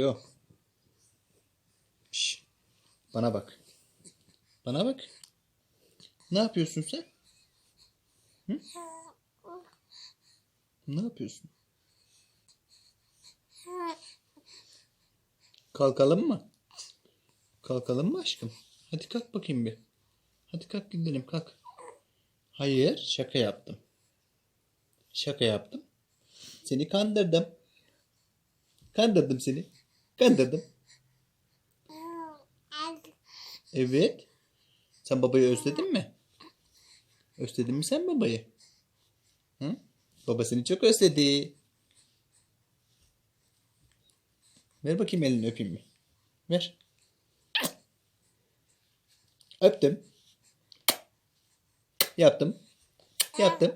Alo. Şş, bana bak. Bana bak. Ne yapıyorsun sen? Hı? Ne yapıyorsun? Kalkalım mı? Kalkalım mı aşkım? Hadi kalk bakayım bir. Hadi kalk gidelim kalk. Hayır şaka yaptım. Şaka yaptım. Seni kandırdım. Kandırdım seni. Kandırdım. Evet. Sen babayı özledin mi? Özledin mi sen babayı? Hı? Baba seni çok özledi. Ver bakayım elini öpeyim mi? Ver. Öptüm. Yaptım. Yaptım.